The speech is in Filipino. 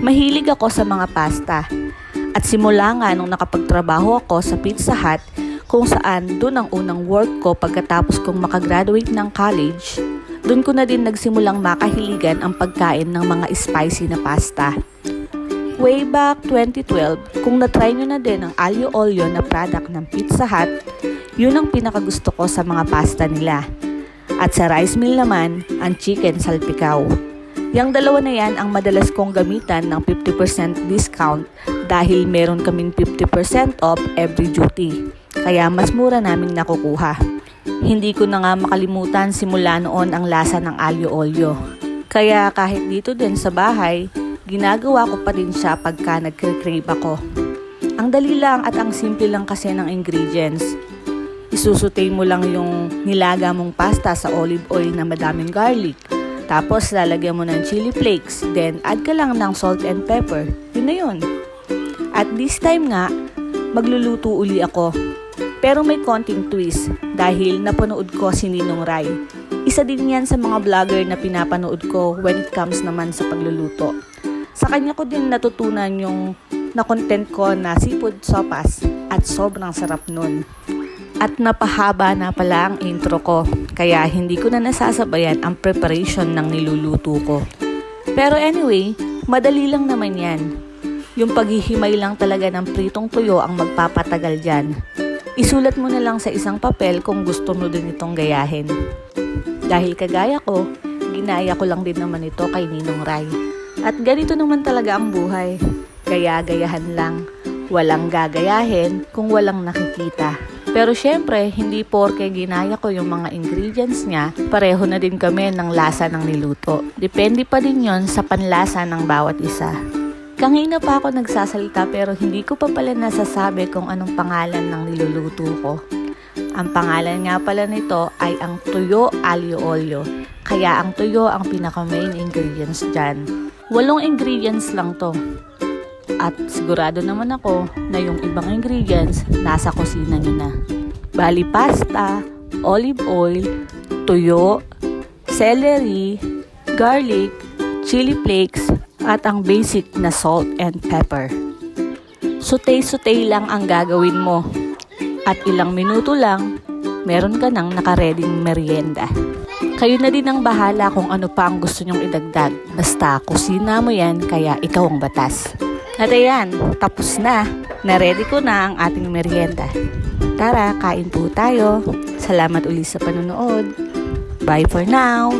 Mahilig ako sa mga pasta. At simula nga nung nakapagtrabaho ako sa Pizza Hut, kung saan doon ang unang work ko pagkatapos kong makagraduate ng college, doon ko na din nagsimulang makahiligan ang pagkain ng mga spicy na pasta. Way back 2012, kung na-try nyo na din ang Alio Olio na product ng Pizza Hut, yun ang pinakagusto ko sa mga pasta nila. At sa rice meal naman, ang chicken salpikaw. Yang dalawa na yan ang madalas kong gamitan ng 50% discount dahil meron kaming 50% off every duty. Kaya mas mura naming nakukuha. Hindi ko na nga makalimutan simula noon ang lasa ng alio olio. Kaya kahit dito din sa bahay, ginagawa ko pa rin siya pagka nagkre-crave ako. Ang dali lang at ang simple lang kasi ng ingredients. Isusutay mo lang yung nilaga mong pasta sa olive oil na madaming garlic. Tapos lalagyan mo ng chili flakes. Then add ka lang ng salt and pepper. Yun na yun. At this time nga, magluluto uli ako. Pero may konting twist dahil napanood ko si Ninong Rai. Isa din yan sa mga vlogger na pinapanood ko when it comes naman sa pagluluto. Sa kanya ko din natutunan yung na-content ko na seafood sopas at sobrang sarap nun. At napahaba na pala ang intro ko, kaya hindi ko na nasasabayan ang preparation ng niluluto ko. Pero anyway, madali lang naman yan. Yung paghihimay lang talaga ng pritong tuyo ang magpapatagal dyan. Isulat mo na lang sa isang papel kung gusto mo din itong gayahin. Dahil kagaya ko, ginaya ko lang din naman ito kay Ninong Rai. At ganito naman talaga ang buhay. Gaya-gayahan lang. Walang gagayahin kung walang nakikita. Pero syempre, hindi porke ginaya ko yung mga ingredients niya, pareho na din kami ng lasa ng niluto. Depende pa din yon sa panlasa ng bawat isa. Kanina pa ako nagsasalita pero hindi ko pa pala nasasabi kung anong pangalan ng niluluto ko. Ang pangalan nga pala nito ay ang tuyo alio olio. Kaya ang tuyo ang pinaka main ingredients dyan. Walong ingredients lang to. At sigurado naman ako na yung ibang ingredients nasa kusina nyo na. Bali pasta, olive oil, tuyo, celery, garlic, chili flakes, at ang basic na salt and pepper. Sutay-sutay lang ang gagawin mo. At ilang minuto lang, meron ka ng nakareding merienda. Kayo na din ang bahala kung ano pa ang gusto nyong idagdag. Basta kusina mo yan, kaya ikaw ang batas. At ayan, tapos na. Naready ko na ang ating merienda. Tara, kain po tayo. Salamat uli sa panonood. Bye for now!